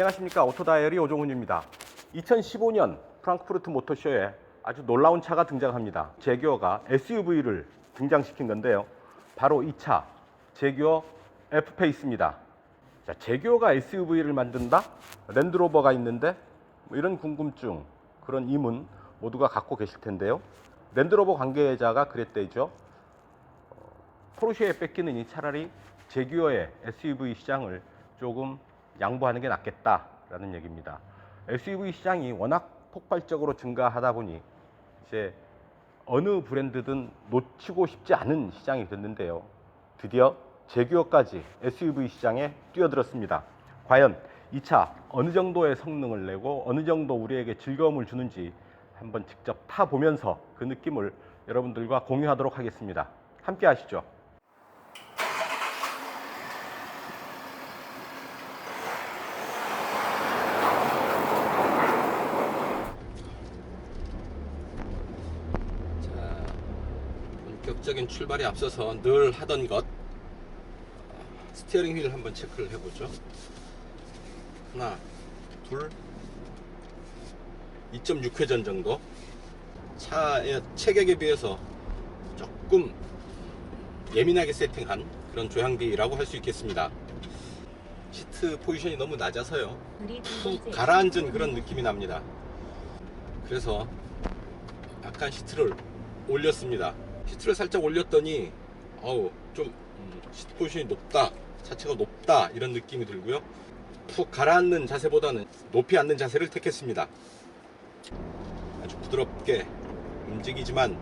안녕하십니까. 오토다이어리 오종훈입니다. 2015년 프랑크푸르트 모터쇼에 아주 놀라운 차가 등장합니다. 제규어가 SUV를 등장시킨 건데요. 바로 이 차 제규어 F페이스입니다. 자, 제규어가 SUV를 만든다? 랜드로버가 있는데? 뭐 이런 궁금증 그런 이문 모두가 갖고 계실 텐데요. 랜드로버 관계자가 그랬대죠. 포르쉐에 뺏기는 이 차라리 제규어의 SUV 시장을 조금 양보하는 게 낫겠다라는 얘기입니다. SUV 시장이 워낙 폭발적으로 증가하다 보니 이제 어느 브랜드든 놓치고 싶지 않은 시장이 됐는데요. 드디어 제규어까지 SUV 시장에 뛰어들었습니다. 과연 이 차 어느 정도의 성능을 내고 어느 정도 우리에게 즐거움을 주는지 한번 직접 타보면서 그 느낌을 여러분들과 공유하도록 하겠습니다. 함께 하시죠. 자, 본격적인 출발에 앞서서 늘 하던 것 스티어링 휠 한번 체크를 해보죠. 하나, 둘, 2.6회전 정도. 차의 체격에 비해서 조금 예민하게 세팅한 그런 조향비라고 할 수 있겠습니다. 시트 포지션이 너무 낮아서요. 푹 가라앉은 그런 느낌이 납니다. 그래서 약간 시트를 올렸습니다. 시트를 살짝 올렸더니 어우 좀 음, 시트 포지션이 높다, 차체가 높다 이런 느낌이 들고요. 푹 가라앉는 자세보다는 높이 앉는 자세를 택했습니다. 아주 부드럽게 움직이지만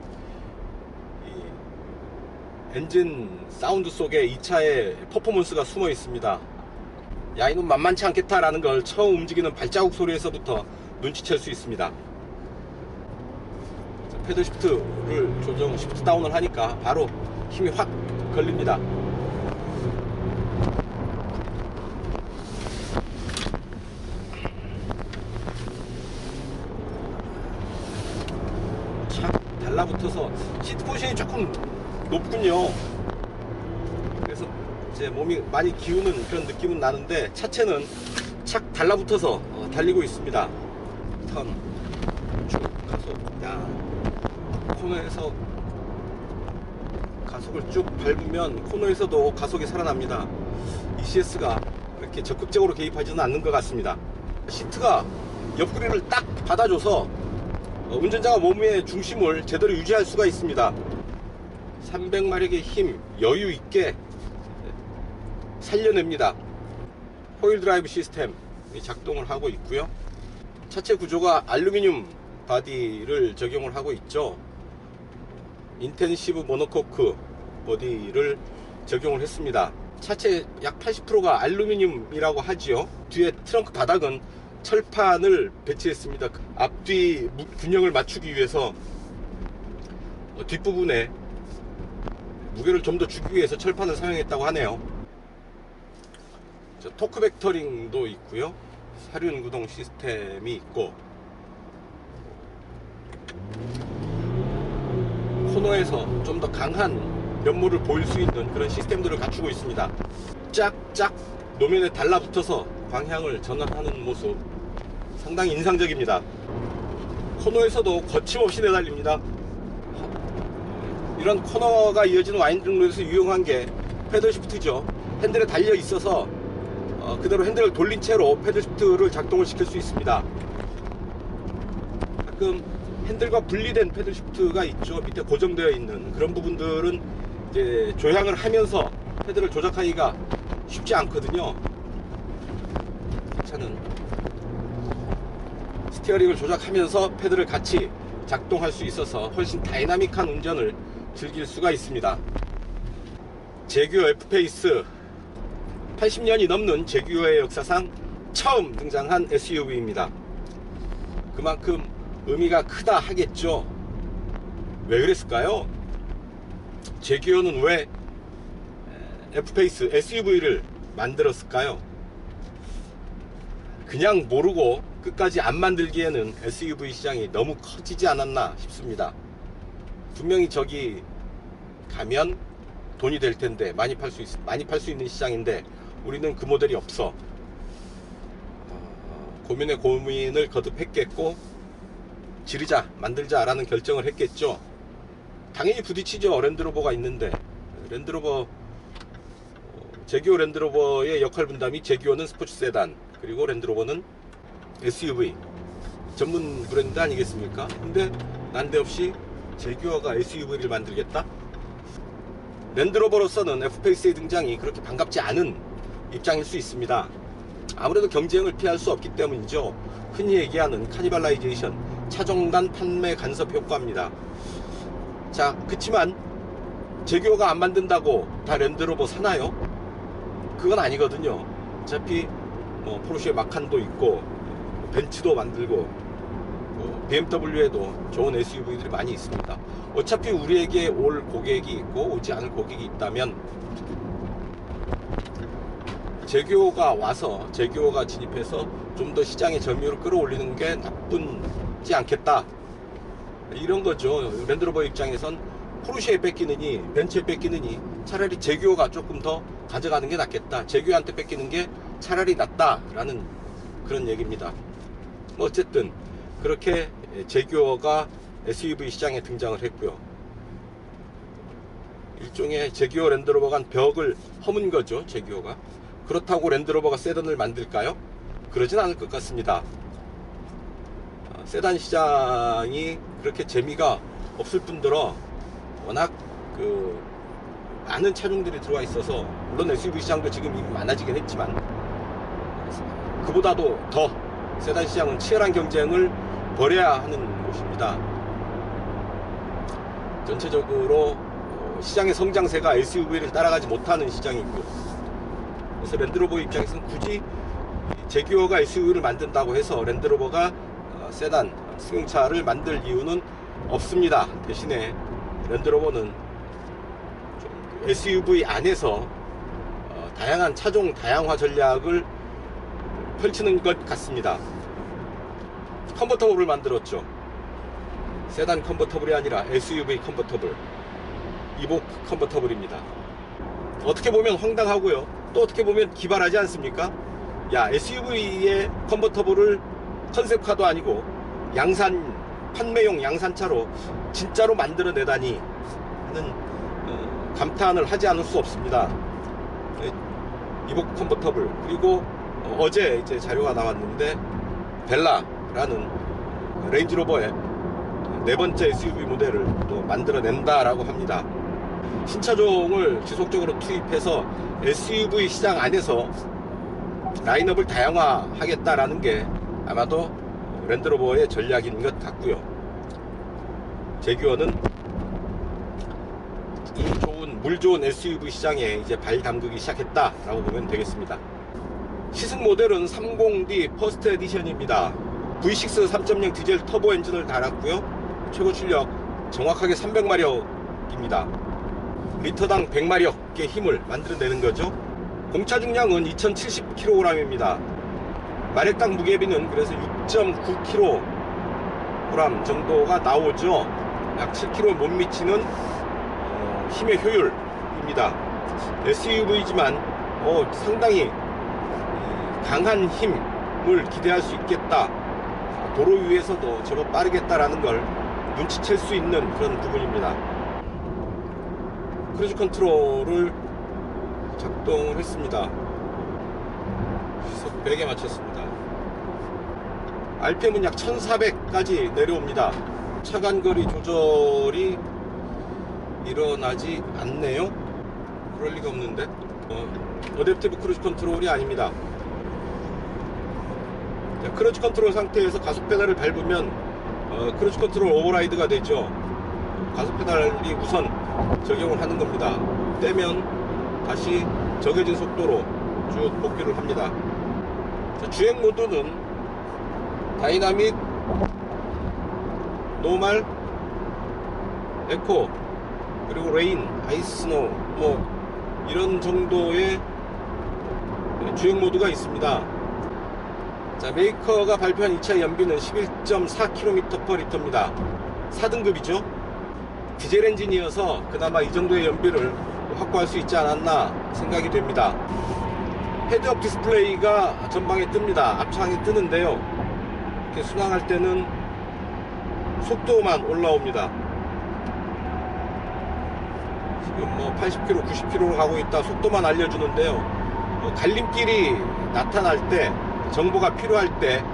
이 엔진 사운드 속에 이 차의 퍼포먼스가 숨어 있습니다. 야 이건 만만치 않겠다라는 걸 처음 움직이는 발자국 소리에서부터 눈치챌 수 있습니다. 자, 패드 시프트를 조정 시프트 다운을 하니까 바로 힘이 확 걸립니다. 착 달라붙어서 시트 포지션이 조금 높군요. 그래서 제 몸이 많이 기우는 그런 느낌은 나는데 차체는 착 달라붙어서 어, 달리고 있습니다. 턴, 쭉 가속, 야 코너에서 가속을 쭉 밟으면 코너에서도 가속이 살아납니다. ECS가 이렇게 적극적으로 개입하지는 않는 것 같습니다. 시트가 옆구리를 딱 받아줘서 어, 운전자가 몸의 중심을 제대로 유지할 수가 있습니다. 300마력의 힘 여유 있게 살려냅니다. 호일 드라이브 시스템이 작동을 하고 있고요. 차체 구조가 알루미늄 바디를 적용을 하고 있죠. 인텐시브 모노코크 보디를 적용을 했습니다. 차체 약 80%가 알루미늄이라고 하지요. 뒤에 트렁크 바닥은 철판을 배치했습니다. 앞뒤 무- 균형을 맞추기 위해서 어, 뒷부분에 무게를 좀 더 주기 위해서 철판을 사용했다고 하네요. 저 토크 벡터링도 있고요. 사륜 구동 시스템이 있고 코너에서 좀 더 강한 면모를 보일 수 있는 그런 시스템들을 갖추고 있습니다. 짝짝 노면에 달라붙어서 방향을 전환하는 모습 상당히 인상적입니다. 코너에서도 거침없이 내달립니다. 이런 코너가 이어지는 와인딩로에서 유용한 게 패들 시프트죠. 핸들에 달려 있어서 어, 그대로 핸들을 돌린 채로 패들 시프트를 작동을 시킬 수 있습니다. 가끔 핸들과 분리된 패들 시프트가 있죠. 밑에 고정되어 있는 그런 부분들은 이제 조향을 하면서 패드를 조작하기가 쉽지 않거든요. 차는 스티어링을 조작하면서 패드를 같이 작동할 수 있어서 훨씬 다이나믹한 운전을 즐길 수가 있습니다. 제규어 F페이스 80년이 넘는 제규어의 역사상 처음 등장한 SUV입니다. 그만큼 의미가 크다 하겠죠. 왜 그랬을까요? 제규어는 왜 F페이스 SUV를 만들었을까요? 그냥 모르고 끝까지 안 만들기에는 SUV 시장이 너무 커지지 않았나 싶습니다. 분명히 저기 가면 돈이 될 텐데 많이 팔 수 많이 팔 수 있는 시장인데 우리는 그 모델이 없어. 어, 고민의 고민을 거듭했겠고 지르자 만들자라는 결정을 했겠죠. 당연히 부딪히죠. 랜드로버가 있는데 랜드로버 어, 제기어 랜드로버의 역할 분담이 제기어는 스포츠 세단 그리고 랜드로버는 SUV 전문 브랜드 아니겠습니까? 근데 난데없이 제기어가 SUV를 만들겠다? 랜드로버로서는 F페이스의 등장이 그렇게 반갑지 않은 입장일 수 있습니다. 아무래도 경쟁을 피할 수 없기 때문이죠. 흔히 얘기하는 카니발라이제이션, 차종단 판매 간섭 효과입니다. 자, 그치만 제규어가 안 만든다고 다 랜드로버 사나요? 그건 아니거든요. 어차피 뭐 포르쉐 마칸도 있고 벤츠도 만들고 뭐 BMW에도 좋은 SUV들이 많이 있습니다. 어차피 우리에게 올 고객이 있고 오지 않을 고객이 있다면 제규어가 와서 제규어가 진입해서 좀 더 시장의 점유율을 끌어올리는 게 나 쁘지 않겠다. 이런 거죠. 랜드로버 입장에선 포르쉐에 뺏기느니 벤츠에 뺏기느니 차라리 제규어가 조금 더 가져가는 게 낫겠다. 제규어한테 뺏기는 게 차라리 낫다라는 그런 얘기입니다. 뭐 어쨌든 그렇게 제규어가 SUV 시장에 등장을 했고요. 일종의 제규어 랜드로버가 벽을 허문 거죠. 제규어가. 그렇다고 랜드로버가 세단을 만들까요? 그러진 않을 것 같습니다. 어, 세단 시장이 그렇게 재미가 없을 뿐더러 워낙 그 많은 차종들이 들어와 있어서 물론 SUV 시장도 지금 이미 많아지긴 했지만 그보다도 더 세단 시장은 치열한 경쟁을 벌여야 하는 곳입니다. 전체적으로 어, 시장의 성장세가 SUV를 따라가지 못하는 시장이고 그래서 랜드로버 입장에서는 굳이 제규어가 SUV를 만든다고 해서 랜드로버가 어, 세단 승용차를 만들 이유는 없습니다. 대신에 랜드로버는 좀 SUV 안에서 어, 다양한 차종 다양화 전략을 펼치는 것 같습니다. 컨버터블을 만들었죠. 세단 컨버터블이 아니라 SUV 컨버터블, 이복 컨버터블입니다. 어떻게 보면 황당하고요. 또 어떻게 보면 기발하지 않습니까? 야, SUV의 컨버터블을 컨셉카도 아니고 양산 판매용 양산차로 진짜로 만들어내다니 하는 어, 감탄을 하지 않을 수 없습니다. 네, 이복 컨버터블 그리고 어, 제 이제 자료가 나왔는데 벨라라는 레인지로버의 네 번째 SUV 모델을 또 만들어낸다라고 합니다. 신차종을 지속적으로 투입해서 SUV 시장 안에서 라인업을 다양화하겠다라는 게 아마도 랜드로버의 전략인 것 같고요. 제규어는 이 좋은 물 좋은 SUV 시장에 이제 발 담그기 시작했다라고 보면 되겠습니다. 시승 모델은 30D 퍼스트 에디션입니다. V6 3.0 디젤 터보 엔진을 달았고요. 최고 출력 정확하게 300마력입니다. 리터당 100마력의 힘을 만들어내는 거죠. 공차 중량은 2070kg입니다. 마력당 무게비는 그래서 6.9kg 정도가 나오죠. 약 7kg 못 미치는 어, 힘의 효율입니다. SUV지만 어, 상당히 이, 강한 힘을 기대할 수 있겠다. 도로 위에서도 제법 빠르겠다라는 걸 눈치챌 수 있는 그런 부분입니다. 크루즈 컨트롤을 작동을 했습니다. 시속 100에 맞췄습니다. RPM은 약 1400까지 내려옵니다. 차간거리 조절이 일어나지 않네요. 그럴 리가 없는데. 어, 어댑티브 크루즈 컨트롤이 아닙니다. 자, 크루즈 컨트롤 상태에서 가속 페달을 밟으면 어, 크루즈 컨트롤 오버라이드가 되죠. 가속 페달이 우선 적용을 하는 겁니다. 떼면 다시 정해진 속도로 쭉 복귀를 합니다. 자, 주행 모드는 다이나믹, 노말, 에코, 그리고 레인, 아이스 스노우 뭐 이런 정도의 주행 모드가 있습니다. 자, 메이커가 발표한 2차 연비는 11.4km/L입니다. 4등급이죠. 디젤 엔진이어서 그나마 이 정도의 연비를 확보할 수 있지 않았나 생각이 됩니다. 헤드업 디스플레이가 전방에 뜹니다. 앞창이 뜨는데요. 이렇게 순항할 때는 속도만 올라옵니다. 지금 뭐 80km, 90km로 가고 있다 속도만 알려주는데요. 어, 갈림길이 나타날 때, 정보가 필요할 때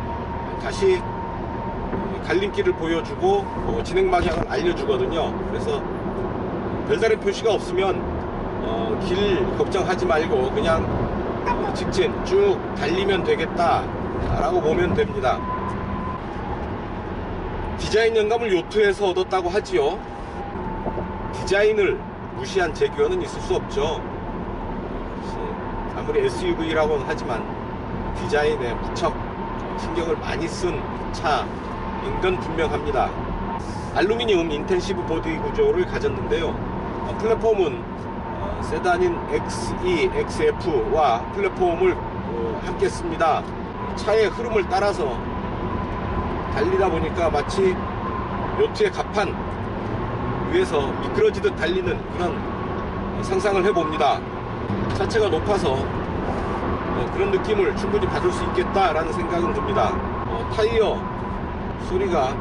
다시 갈림길을 보여주고 어, 진행 방향을 알려주거든요. 그래서 별다른 표시가 없으면 어, 길 걱정하지 말고 그냥 어, 직진 쭉 달리면 되겠다라고 보면 됩니다. 디자인 영감을 요트에서 얻었다고 하지요. 디자인을 무시한 제규어는 있을 수 없죠. 아무리 SUV라고는 하지만 디자인에 무척 신경을 많이 쓴 차인 건 분명합니다. 알루미늄 인텐시브 보디 구조를 가졌는데요. 어, 플랫폼은 어, 세단인 XE, XF와 플랫폼을 어, 함께 씁니다. 차의 흐름을 따라서 달리다 보니까 마치 요트의 갑판 위에서 미끄러지듯 달리는 그런 상상을 해봅니다. 차체가 높아서 어, 그런 느낌을 충분히 받을 수 있겠다라는 생각은 듭니다. 어, 타이어 소리가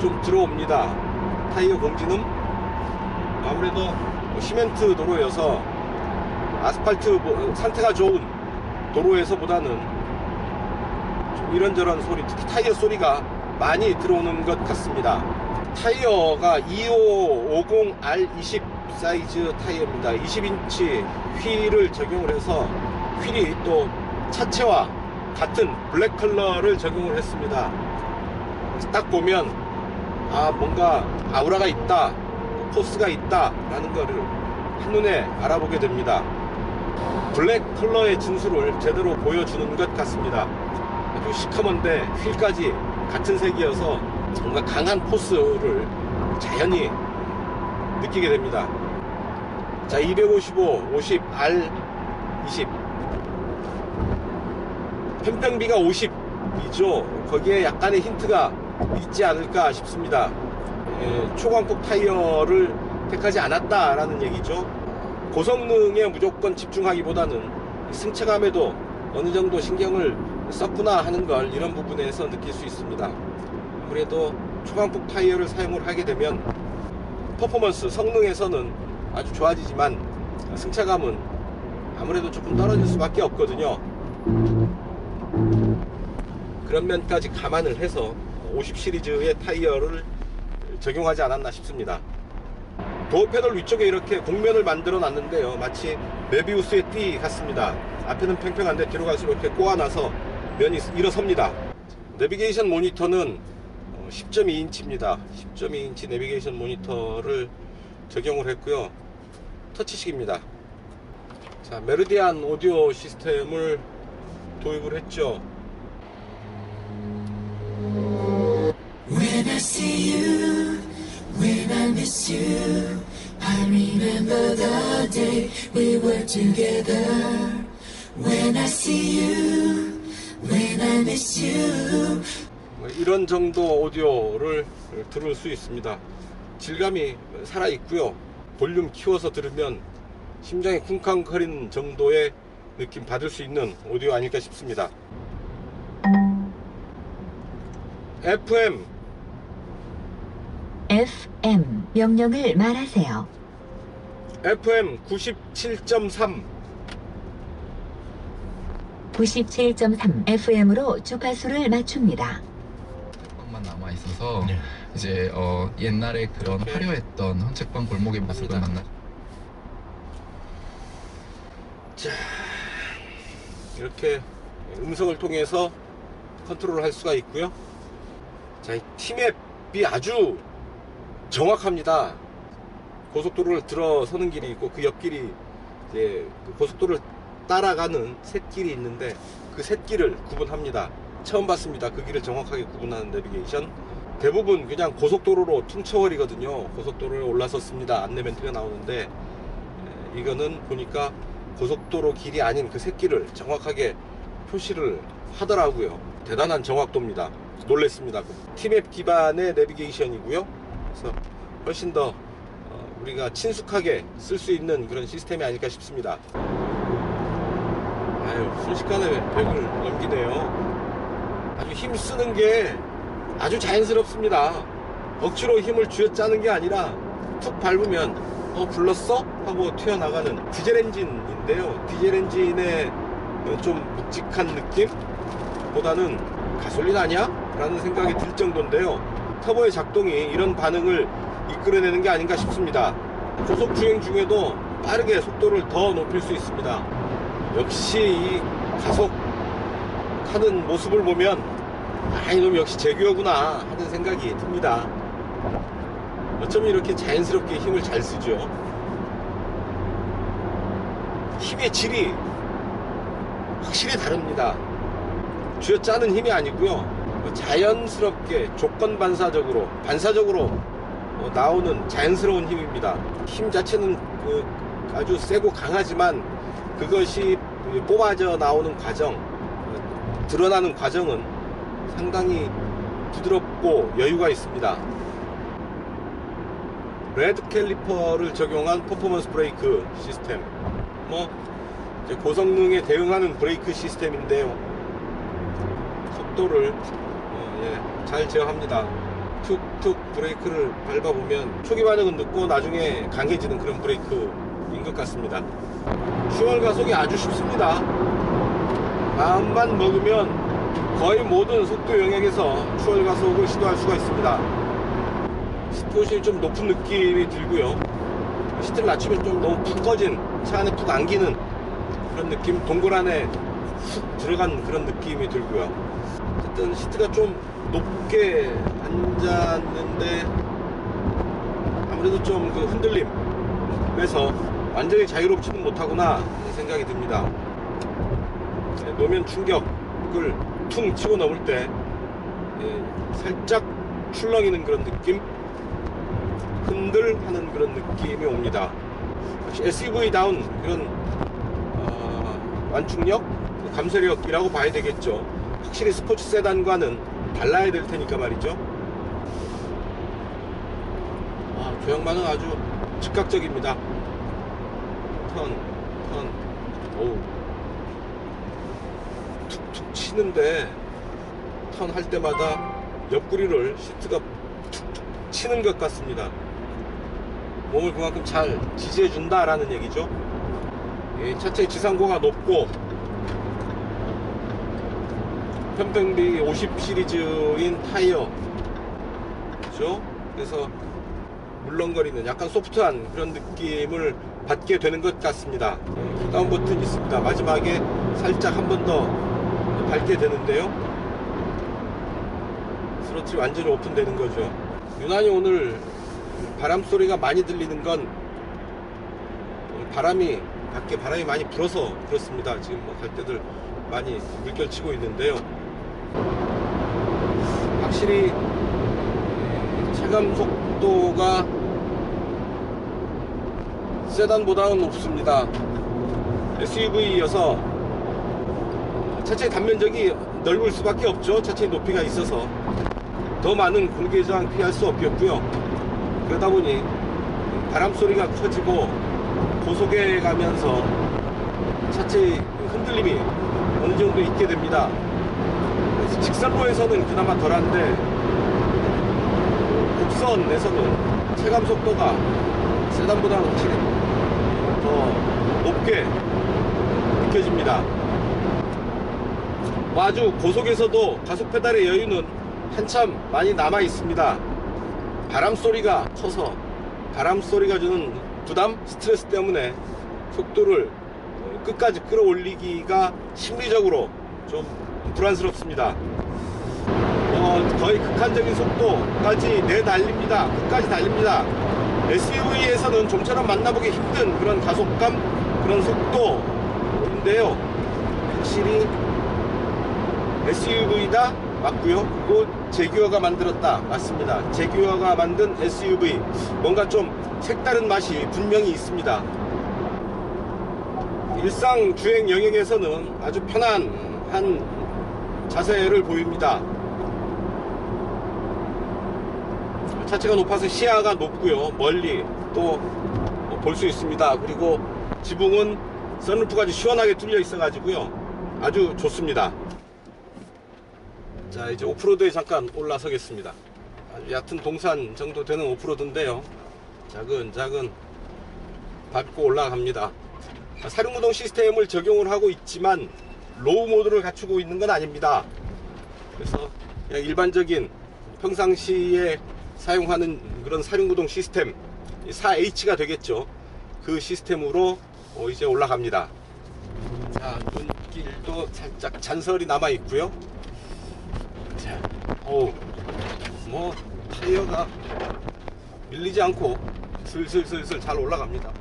좀 들어옵니다. 타이어 공지는 아무래도 뭐 시멘트 도로여서 아스팔트 뭐- 상태가 좋은 도로에서보다는 좀 이런저런 소리, 특히 타이어 소리가 많이 들어오는 것 같습니다. 타이어가 2550R20 사이즈 타이어입니다. 20인치 휠을 적용을 해서 휠이 또 차체와 같은 블랙 컬러를 적용을 했습니다. 딱 보면 아 뭔가 아우라가 있다, 포스가 있다라는 거를 한눈에 알아보게 됩니다. 블랙 컬러의 진수를 제대로 보여주는 것 같습니다. 아주 시커먼데 휠까지 같은 색이어서 뭔가 강한 포스를 자연히 느끼게 됩니다. 자, 255, 50, R 20. 편평비가 50이죠. 거기에 약간의 힌트가 있지 않을까 싶습니다. 예, 초광폭 타이어를 택하지 않았다라는 얘기죠. 고성능에 무조건 집중하기보다는 승차감에도 어느 정도 신경을 썼구나 하는 걸 이런 부분에서 느낄 수 있습니다. 아무래도 초광폭 타이어를 사용을 하게 되면 퍼포먼스, 성능에서는 아주 좋아지지만 승차감은 아무래도 조금 떨어질 수밖에 없거든요. 그런 면까지 감안을 해서 50 시리즈의 타이어를 적용하지 않았나 싶습니다. 도어 패널 위쪽에 이렇게 공면을 만들어 놨는데요. 마치 메비우스의 띠 같습니다. 앞에는 평평한데 뒤로 갈수록 이렇게 꼬아놔서 면이 일어섭니다. 내비게이션 모니터는 10.2인치입니다. 10.2인치 내비게이션 모니터를 적용을 했고요. 터치식입니다. 자, 메르디안 오디오 시스템을 도입을 했죠. I see you, when I miss you, I remember the day we were together. When I see you, when I miss you, 뭐 이런 정도 오디오를 들을 수 있습니다. 질감이 살아 있고요. 볼륨 키워서 들으면 심장이 쿵쾅거리는 정도의 느낌 받을 수 있는 오디오 아닐까 싶습니다. FM FM 명령을 말하세요. FM 97.3 97.3 FM으로 주파수를 맞춥니다. 만 남아 있어서 이제 어, 옛날에 그런. 화려했던 헌책방 골목의 모습을. 만나. 이렇게 음성을 통해서 컨트롤을 할 수가 있고요. 자, 이 티맵이 아주 정확합니다. 고속도로를 들어서는 길이 있고 그 옆길이 이제 그 고속도로를 따라가는 샛길이 있는데 그 샛길을 구분합니다. 처음 봤습니다. 그 길을 정확하게 구분하는 내비게이션. 대부분 그냥 고속도로로 퉁쳐버리거든요. 고속도로에 올라섰습니다. 안내 멘트가 나오는데 에, 이거는 보니까 고속도로 길이 아닌 그 새길을 정확하게 표시를 하더라고요. 대단한 정확도입니다. 놀랬습니다. 티맵 기반의 내비게이션이고요. 그래서 훨씬 더 어, 우리가 친숙하게 쓸 수 있는 그런 시스템이 아닐까 싶습니다. 아유, 순식간에 100을 넘기네요. 아주 힘 쓰는 게 아주 자연스럽습니다. 억지로 힘을 쥐어짜는 게 아니라 툭 밟으면 어 불렀어? 하고 튀어나가는 디젤 엔진인데요. 디젤 엔진의 좀 묵직한 느낌? 보다는 가솔린 아니야? 라는 생각이 들 정도인데요. 터보의 작동이 이런 반응을 이끌어내는 게 아닌가 싶습니다. 고속 주행 중에도 빠르게 속도를 더 높일 수 있습니다. 역시 이 가속 하는 모습을 보면 아 이놈 역시 제규어구나 하는 생각이 듭니다. 어쩌면 이렇게 자연스럽게 힘을 잘 쓰죠. 힘의 질이 확실히 다릅니다. 쥐어 짜는 힘이 아니고요. 자연스럽게 조건 반사적으로 반사적으로 어, 나오는 자연스러운 힘입니다. 힘 자체는 그 아주 세고 강하지만 그것이 뽑아져 나오는 과정, 어, 드러나는 과정은 상당히 부드럽고 여유가 있습니다. 레드 캘리퍼를 적용한 퍼포먼스 브레이크 시스템. 뭐 고성능에 대응하는 브레이크 시스템인데요. 속도를 어, 예, 잘 제어합니다. 툭툭 브레이크를 밟아보면 초기 반응은 늦고 나중에 강해지는 그런 브레이크인 것 같습니다. 슈얼 가속이 아주 쉽습니다. 마음만 먹으면 거의 모든 속도 영역에서 슈얼 가속을 시도할 수가 있습니다. 스포시 좀 높은 느낌이 들고요. 시트를 낮추면 좀 너무 푹 꺼진 차 안에 푹 안기는 그런 느낌, 동굴 안에 훅 들어간 그런 느낌이 들고요. 어쨌든 시트가 좀 높게 앉았는데 아무래도 좀 그 흔들림에서 완전히 자유롭지는 못하구나 생각이 듭니다. 네, 노면 충격을 퉁 치고 넘을 때 예, 살짝 출렁이는 그런 느낌, 흔들하는 그런 느낌이 옵니다. 역시 SUV다운 그런 어, 완충력, 감쇄력이라고 봐야 되겠죠. 확실히 스포츠 세단과는 달라야 될 테니까 말이죠. 아, 반응 아주 즉각적입니다. 턴, 턴, 오우. 툭툭 치는데 턴 할 때마다 옆구리를 시트가 툭툭 치는 것 같습니다. 몸을 그만큼 잘 지지해 준다라는 얘기죠. 이 차체 지상고가 높고 편평비 50 시리즈인 타이어 그죠? 그래서 물렁거리는 약간 소프트한 그런 느낌을 받게 되는 것 같습니다. 다운 버튼 있습니다. 마지막에 살짝 한 번 더 밟게 되는데요. 스로틀이 완전히 오픈되는 거죠. 유난히 오늘 바람 소리가 많이 들리는 건 바람이 밖에 바람이 많이 불어서 그렇습니다. 지금 뭐 갈 때들 많이 물결치고 있는데요. 확실히 체감 속도가 세단보다는 높습니다. SUV여서 차체 단면적이 넓을 수밖에 없죠. 차체 높이가 있어서 더 많은 저항 피할 수 없겠고요. 그러다 보니 바람 소리가 커지고 고속에 가면서 차체 흔들림이 어느 정도 있게 됩니다. 그래서 직선로에서는 그나마 덜한데 곡선에서는 체감 속도가 세단보다는 확실히 더 높게 느껴집니다. 뭐 아주 고속에서도 가속 페달의 여유는 한참 많이 남아 있습니다. 바람 소리가 커서 바람 소리가 주는 부담, 스트레스 때문에 속도를 어, 끝까지 끌어올리기가 심리적으로 좀 불안스럽습니다. 어, 거의 극한적인 속도까지 내달립니다. 끝까지 달립니다. SUV에서는 좀처럼 만나보기 힘든 그런 가속감, 그런 속도인데요. 확실히 SUV다 맞고요. 그리고 제규어가 만들었다 맞습니다. 제규어가 만든 SUV 뭔가 좀 색다른 맛이 분명히 있습니다. 일상 주행 영역에서는 아주 편안한 자세를 보입니다. 차체가 높아서 시야가 높고요. 멀리 또 볼 수 있습니다. 그리고 지붕은 선루프가 아주 시원하게 뚫려 있어 가지고요. 아주 좋습니다. 자 이제 오프로드에 잠깐 올라서겠습니다. 아주 얕은 동산 정도 되는 오프로드인데요. 작은 작은 밟고 올라갑니다. 아, 사륜구동 시스템을 적용을 하고 있지만 로우 모드를 갖추고 있는 건 아닙니다. 그래서 그냥 일반적인 평상시에 사용하는 그런 사륜구동 시스템 4H가 되겠죠. 그 시스템으로 어, 이제 올라갑니다. 자, 눈길도 살짝 잔설이 남아 있고요. 자, 어우, 뭐 타이어가 밀리지 않고 슬슬슬슬 잘 올라갑니다.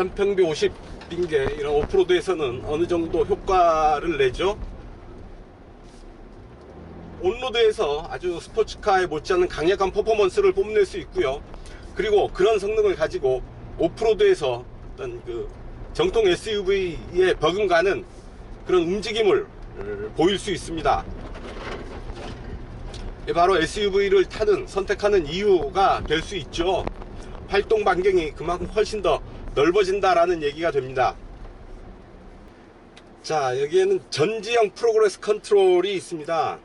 편평비 50인 게 이런 오프로드에서는 어느 정도 효과를 내죠. 온로드에서 아주 스포츠카에 못지않은 강력한 퍼포먼스를 뽐낼 수 있고요. 그리고 그런 성능을 가지고 오프로드에서 어떤 그 정통 SUV에 버금가는 그런 움직임을 어, 보일 수 있습니다. 바로 SUV를 타는 선택하는 이유가 될 수 있죠. 활동 반경이 그만큼 훨씬 더 넓어진다라는 얘기가 됩니다. 자, 여기에는 전지형 프로그레스 컨트롤이 있습니다.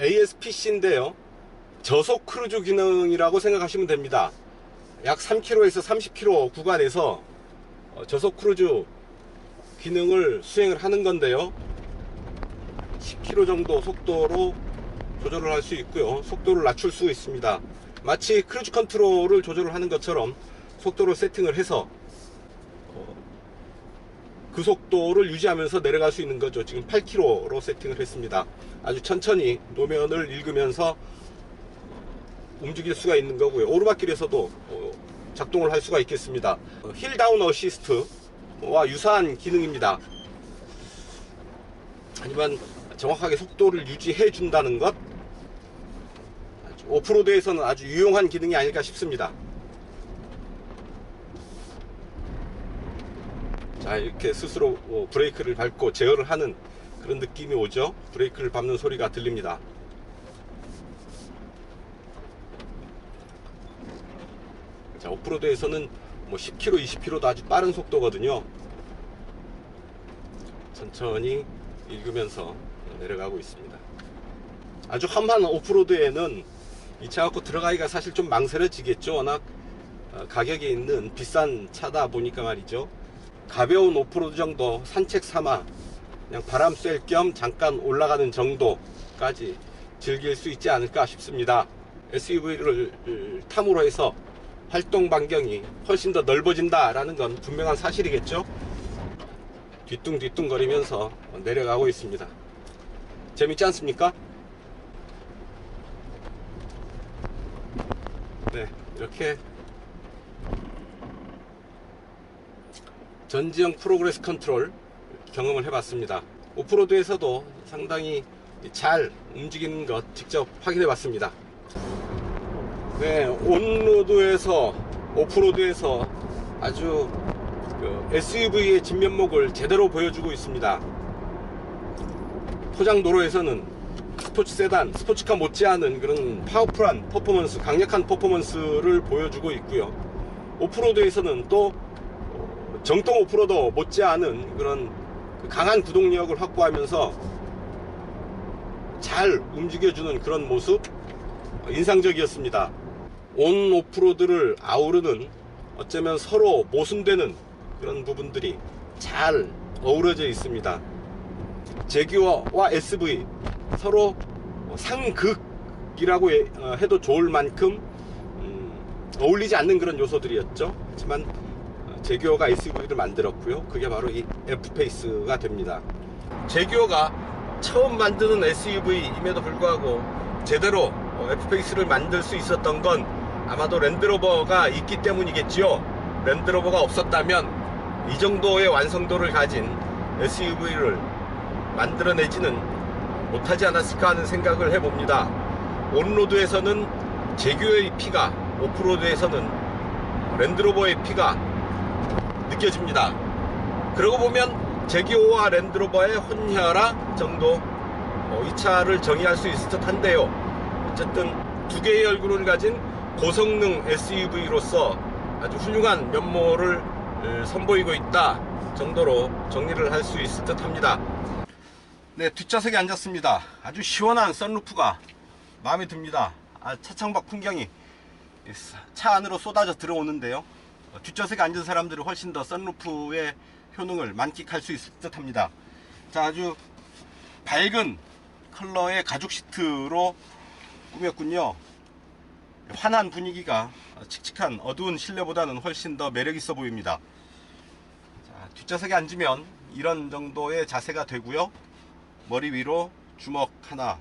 ASPC인데요. 저속 크루즈 기능이라고 생각하시면 됩니다. 약 3km에서 30km 구간에서 어, 저속 크루즈 기능을 수행을 하는 건데요. 10km 정도 속도로 조절을 할 수 있고요. 속도를 낮출 수 있습니다. 마치 크루즈 컨트롤을 조절을 하는 것처럼 속도를 세팅을 해서 어, 그 속도를 유지하면서 내려갈 수 있는 거죠. 지금 8km로 세팅을 했습니다. 아주 천천히 노면을 읽으면서 움직일 수가 있는 거고요. 오르막길에서도 어, 작동을 할 수가 있겠습니다. 어, 힐 다운 어시스트와 유사한 기능입니다. 하지만 정확하게 속도를 유지해 준다는 것 오프로드에서는 아주 유용한 기능이 아닐까 싶습니다. 자 이렇게 스스로 어, 브레이크를 밟고 제어를 하는 그런 느낌이 오죠? 브레이크를 밟는 소리가 들립니다. 자 오프로드에서는 뭐 10km 20km도 아주 빠른 속도거든요. 천천히 읽으면서 내려가고 있습니다. 아주 험한 오프로드에는 이 차 갖고 들어가기가 사실 좀 망설여지겠죠? 워낙 어, 가격이 있는 비싼 차다 보니까 말이죠 가벼운 오프로드 정도 산책 삼아 그냥 바람 쐴 겸 잠깐 올라가는 정도까지 즐길 수 있지 않을까 싶습니다. SUV를 탐으로 해서 활동 반경이 훨씬 더 넓어진다라는 건 분명한 사실이겠죠. 뒤뚱뒤뚱 거리면서 내려가고 있습니다. 재밌지 않습니까? 네, 이렇게 전지형 프로그레스 컨트롤 경험을 해봤습니다. 오프로드에서도 상당히 잘 움직이는 것 직접 확인해 봤습니다. 네, 온로드에서 오프로드에서 아주 그 SUV의 진면목을 제대로 보여주고 있습니다. 포장 도로에서는 스포츠 세단, 스포츠카 못지않은 그런 파워풀한 퍼포먼스, 강력한 퍼포먼스를 보여주고 있고요. 오프로드에서는 또 정통 오프로드 못지않은 그런 그 강한 구동력을 확보하면서 잘 움직여주는 그런 모습 인상적이었습니다. 온 오프로드를 아우르는 어쩌면 서로 모순되는 그런 부분들이 잘 어우러져 있습니다. 제규어와 SV 서로 상극이라고 해- 어, 해도 좋을 만큼 음, 어울리지 않는 그런 요소들이었죠. 하지만 제규어가 SUV를 만들었고요. 그게 바로 이 F페이스가 됩니다. 제규어가 처음 만드는 SUV임에도 불구하고 제대로 어, F페이스를 만들 수 있었던 건 아마도 랜드로버가 있기 때문이겠지요. 랜드로버가 없었다면 이 정도의 완성도를 가진 SUV를 만들어내지는 못하지 않았을까 하는 생각을 해봅니다. 온로드에서는 제규어의 피가, 오프로드에서는 랜드로버의 피가 느껴집니다. 그러고 보면 제기오와 랜드로버의 혼혈아 정도 어, 이 차를 정의할 수 있을 듯 한데요. 어쨌든 두 개의 얼굴을 가진 고성능 SUV로서 아주 훌륭한 면모를 에, 선보이고 있다 정도로 정리를 할 수 있을 듯 합니다. 네, 뒷좌석에 앉았습니다. 아주 시원한 썬루프가 마음에 듭니다. 아, 차창밖 풍경이 차 안으로 쏟아져 들어오는데요. 어, 뒷좌석에 앉은 사람들은 훨씬 더 썬루프의 효능을 만끽할 수 있을 듯 합니다. 자, 아주 밝은 컬러의 가죽 시트로 꾸몄군요. 환한 분위기가 칙칙한 어두운 실내보다는 훨씬 더 매력 있어 보입니다. 자, 뒷좌석에 앉으면 이런 정도의 자세가 되고요. 머리 위로 주먹 하나,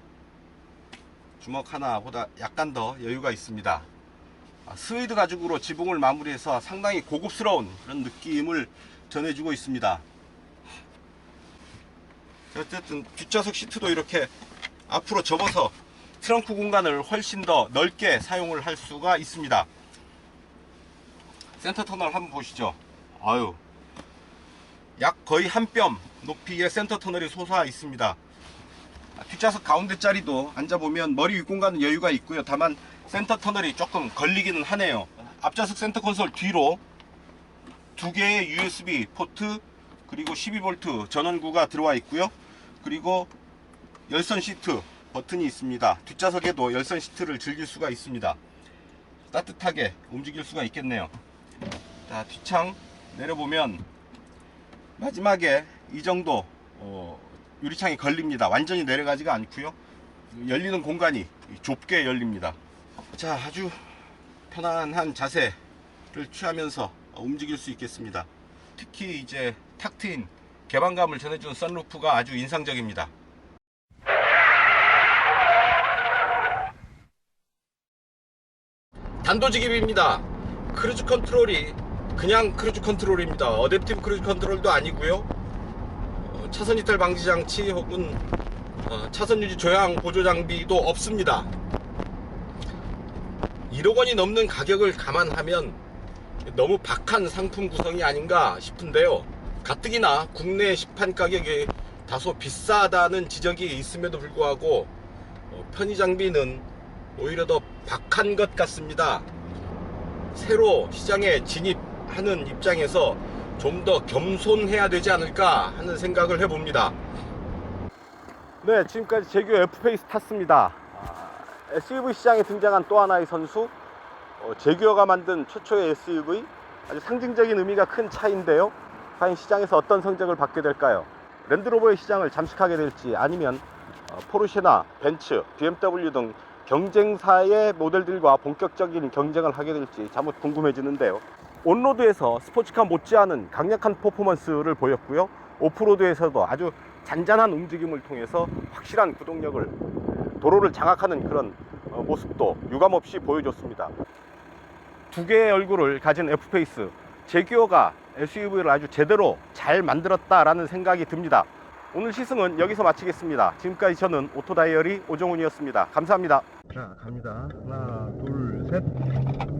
주먹 하나보다 약간 더 여유가 있습니다. 아, 스웨이드 가죽으로 지붕을 마무리해서 상당히 고급스러운 그런 느낌을 전해주고 있습니다. 어쨌든 뒷좌석 시트도 이렇게 앞으로 접어서 트렁크 공간을 훨씬 더 넓게 사용을 할 수가 있습니다. 센터 터널 한번 보시죠. 아유, 약 거의 한 뼘 높이의 센터 터널이 솟아 있습니다. 아, 뒷좌석 가운데 자리도 앉아보면 머리 윗공간은 여유가 있고요. 다만 센터 터널이 조금 걸리기는 하네요. 앞좌석 센터 콘솔 뒤로 두 개의 USB 포트 그리고 12V 전원구가 들어와 있고요. 그리고 열선 시트 버튼이 있습니다. 뒷좌석에도 열선 시트를 즐길 수가 있습니다. 따뜻하게 움직일 수가 있겠네요. 자, 뒷창 내려보면 마지막에 이 정도 어, 유리창이 걸립니다. 완전히 내려가지가 않고요. 열리는 공간이 좁게 열립니다. 자, 아주 편안한 자세를 취하면서 움직일 수 있겠습니다. 특히 이제 탁 트인 개방감을 전해주는 썬루프가 아주 인상적입니다. 단도직입입니다. 크루즈 컨트롤이 그냥 크루즈 컨트롤입니다. 어댑티브 크루즈 컨트롤도 아니고요. 어, 차선 이탈 방지 장치 혹은 어, 차선 유지 조향 보조 장비도 없습니다. 1억 원이 넘는 가격을 감안하면 너무 박한 상품 구성이 아닌가 싶은데요. 가뜩이나 국내 시판 가격이 다소 비싸다는 지적이 있음에도 불구하고 어, 편의 장비는 오히려 더 박한 것 같습니다. 새로 시장에 진입하는 입장에서 좀 더 겸손해야 되지 않을까 하는 생각을 해봅니다. 네, 지금까지 제규 F페이스 탔습니다. 아, SUV 시장에 등장한 또 하나의 선수, 어, 제규어가 만든 최초의 SUV, 아주 상징적인 의미가 큰 차인데요. 과연 시장에서 어떤 성적을 받게 될까요? 랜드로버의 시장을 잠식하게 될지 아니면 어, 포르쉐나 벤츠, BMW 등 경쟁사의 모델들과 본격적인 경쟁을 하게 될지 자못 궁금해지는데요. 온로드에서 스포츠카 못지않은 강력한 퍼포먼스를 보였고요. 오프로드에서도 아주 잔잔한 움직임을 통해서 확실한 구동력을 도로를 장악하는 그런 어, 모습도 유감없이 보여줬습니다. 두 개의 얼굴을 가진 F페이스 제기어가 SUV를 아주 제대로 잘 만들었다라는 생각이 듭니다. 오늘 시승은 여기서 마치겠습니다. 지금까지 저는 오토다이어리 오종훈이었습니다. 감사합니다. 자, 갑니다. 하나, 둘, 셋.